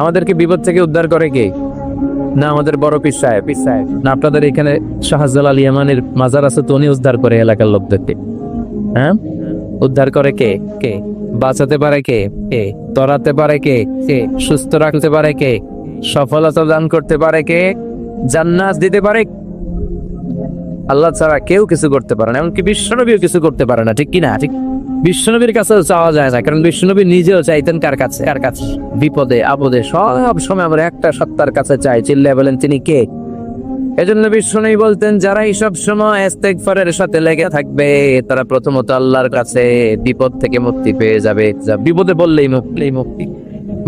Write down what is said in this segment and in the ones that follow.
আমাদেরকে বিপদ থেকে উদ্ধার করে কে? না, আমাদের বড় পীর সাহেব। পীর সাহেব, না, আপনাদের এখানে শাহজালাল ইয়ামানের মাজার আছে তো উনি উদ্ধার করে এলাকার লোকদেরকে। হ্যাঁ? উদ্ধার করে কে? কে? বাঁচাতে পারে কে? কে? তরাতে পারে কে? কে? সুস্থ রাখতে পারে কে? সফলতা দান করতে পারে কে? জান্নাত দিতে পারে? আল্লাহ ছাড়া কেউ কিছু করতে পারে না, এমনকি বিশ্বনবীও কিছু করতে পারে না, ঠিক কিনা ঠিক বিশ্বনবীর কাছেও চাওয়া যায় না, কারণ বিশ্বনবী নিজেও চাইতেন কার কাছে? কার কাছে? বিপদে, আপদে, সব সময় আমরা একটা সত্তার কাছে চাই চিল্লে বলেন, তিনি কে? এজন্য বিশ্বনবী বলতেন যারা সব সময় ইস্তেগফারের সাথে লেগে থাকবে, তারা প্রথমত আল্লাহর কাছে বিপদ থেকে মুক্তি পেয়ে যাবে। যা বিপদে বললেই মুক্তি মুক্তি।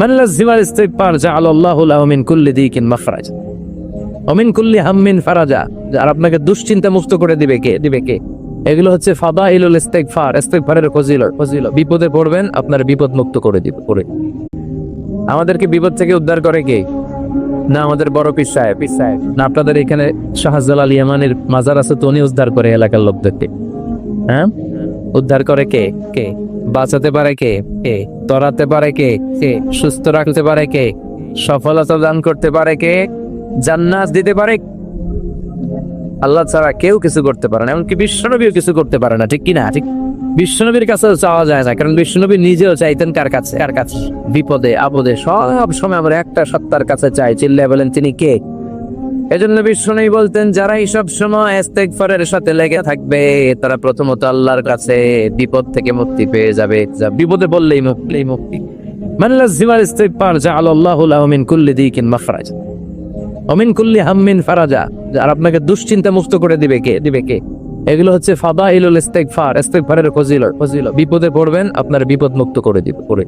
মানলা জিমার ইস্তেগফার জাআলাল্লাহু লাহু মিন কুল্লি দিকিন মাখরাজ। অমিন কুল্লি হাম্মিন ফারাজা। আর আপনাকে দুশ্চিন্তা মুক্ত করে দিবে কে? দিবে কে? এগুলো হচ্ছে ফাদা ইলুল ইস্তেগফার, ইস্তেগফারের ফজিল ফজিল বিপদে পড়বেন, আপনার বিপদ মুক্ত করে দিবে, করে আমাদেরকে বিপদ থেকে উদ্ধার করে কে? না আমাদের বড় পীর সাহেব। পীর সাহেব, না আপনাদের এখানে শাহজালাল ইয়ামানের মাজার আছে তো উনি উদ্ধার করে এলাকার লোকদেরকে। হ্যাঁ? উদ্ধার করে কে? কে? বাঁচাতে পারে কে? কে? তরাতে পারে কে? কে? সুস্থ রাখতে পারে কে? সফলতা দান করতে পারে কে? জান্নাত দিতে পারে আল্লাহ ছাড়া কেউ কিছু করতে পারে না, এমনকি বিশ্বনবীও কিছু করতে পারে না, ঠিক কি না ঠিক বিশ্বনবীর কাছেও চাওয়া যায় না, কারণ বিশ্বনবী নিজেও চাইতেন কার কাছে? কার কাছে? বিপদে আপদে সব সময় আমরা একটা সত্তার কাছে চাই চিল্লে বলেন, তিনি কে? এজন্য বিশ্বনবী বলতেন যারা সব সময় ইস্তেগফারের সাথে লেগে থাকবে, তারা প্রথমত আল্লাহর কাছে বিপদ থেকে মুক্তি পেয়ে যাবে। যা বিপদে বললেই মুক্তি মুক্তি। মানলা জিমার ইস্তেগফার জাআলাল্লাহু লাহু মিন কুল্লি দিকিন মাখরাজ। অমিন কুল্লি হাম্মিন ফারাজা আর আপনাকে দুশ্চিন্তা মুক্ত করে দিবে কে? দিবে কে? এগুলো হচ্ছে ফাদা ইলুল ইস্তেকফার ইস্তেকফারের ফজিল ফজিল বিপদে পড়বেন, আপনার বিপদ মুক্ত করে দিবে, করে